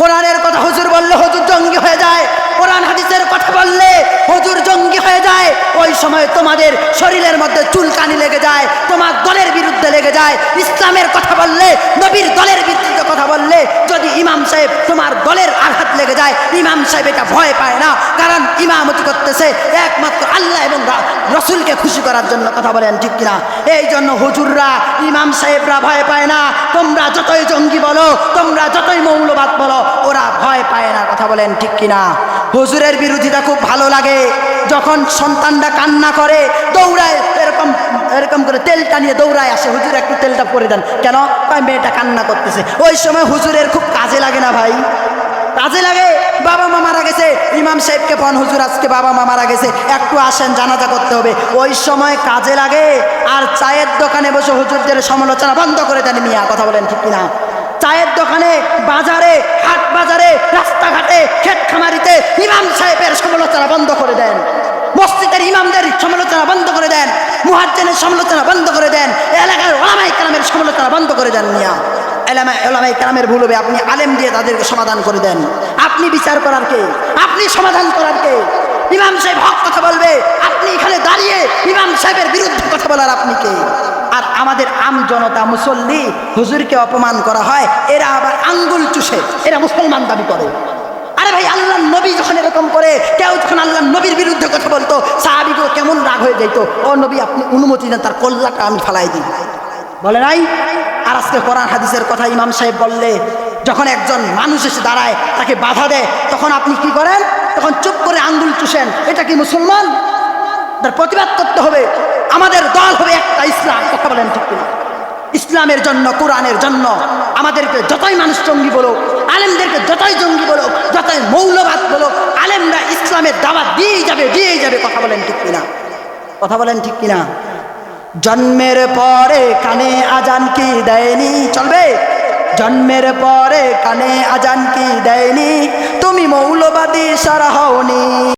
কোরআনের কথা হুজুর বললে হুজুর জঙ্গি হয়ে যায়। কোরআন হাদিসের কথা বললে হজুর জঙ্গি হয়ে যায়। ওই সময় তোমাদের শরীরের মধ্যে চুলকানি লেগে যায়, তোমার দলের বিরুদ্ধে লেগে যায়। ইসলামের কথা বললে, নবীর দলের বিরুদ্ধে কথা বললে, যদি ইমাম সাহেব তোমার দলের আঘাত লেগে যায়, ইমাম সাহেব এটা ভয় পায় না। কারণ ইমামতি করতেছে একমাত্র আল্লাহ এবং রসুলকে খুশি করার জন্য কথা বলেন, ঠিক কিনা? এই জন্য হুজুররা, ইমাম সাহেবরা ভয় পায় না। তোমরা যতই জঙ্গি বলো, তোমরা যতই মৌলবাদ বলো, ওরা ভয় পায় না, কথা বলেন, ঠিক কিনা? হুজুরের বিরোধিতা খুব ভালো লাগে। যখন সন্তানটা কান্না করে, দৌড়ায়, এরকম এরকম করে তেলটা নিয়ে দৌড়ায় আসে, হুজুর একটু তেলটা পরে দেন। কেন? মেয়েটা কান্না করতেছে। ওই সময় হুজুরের খুব কাজে লাগে না ভাই। কাজে লাগে। বাবা মা মারা গেছে। ইমাম সাহেবকে ফোন হুজুর, আজকে বাবা মা মারা গেছে। একটু আসেন, জানাজা করতে হবে। ওই সময় কাজে লাগে। আর চায়ের দোকানে বসে হুজুরদের সমালোচনা বন্ধ করে দেন মিয়া, কথা বলেন ঠিক কিনা। চায়ের দোকানে, বাজারে, হাট বাজারে, রাস্তাঘাটে, ক্ষেত খামারিতে ইমাম সাহেবের সমালোচনা বন্ধ করে দেন। মসজিদের ইমামদের সমালোচনা বন্ধ করে দেন। মুহাজ্জেনের সমালোচনা বন্ধ করে দেন এলাকার ওলামাই কালামের সমালোচনা বন্ধ করে দেন মিয়া এলামাই কালামের ভুল হবে। আপনি আলেম দিয়ে তাদেরকে সমাধান করে দেন। আপনি বিচার করার কে? আপনি সমাধান করার কে? ইমাম সাহেব হক কথা বলবে। আপনি এখানে দাঁড়িয়ে ইমাম সাহেবের বিরুদ্ধে কথা বলার আপনি কে? আর আমাদের আম জনতা মুসল্লি হুজুরকে অপমান করা হয়, এরা আবার আঙ্গুল চুষে, এরা মুসলমান দাবি করে। আরে ভাই আল্লাহ নবী যখন এরকম করে, কেউ যখন আল্লাহ নবীর বিরুদ্ধে কথা বলতো, সাহাবিগুলো কেমন রাগ হয়ে যেত ও নবী, আপনি অনুমতি দেন, তার কল্লাটা আমি ফালাই দিই। বলে নাই? আর আজকে কোরআন হাদিসের কথা ইমাম সাহেব বললে, যখন একজন মানুষ এসে দাঁড়ায়, তাকে বাধা দেয়, তখন আপনি কি করেন? তখন চুপ করে আঙ্গুল চুষেন, এটা কি মুসলমান? তার প্রতিবাদ করতে হবে, আমাদের দল হবে একটা ইসলাম, কথা বলেন ঠিক কিনা? ইসলামের জন্য, কোরআনের জন্য, আমাদেরকে যতই মানুষ জঙ্গি বলো আলেমদেরকে যতই জঙ্গি বলো যতই মৌলবাদ বলো আলেমরা ইসলামের দাওয়াত দিয়েই যাবে দিয়েই যাবে, কথা বলেন ঠিক কিনা? কথা বলেন ঠিক কিনা? জন্মের পরে কানে আজান কি দেয়নি? চলবে? জন্মের পরে কানে আজান কি দেয়নি? তুমি মৌলবাদী সারা হওনি।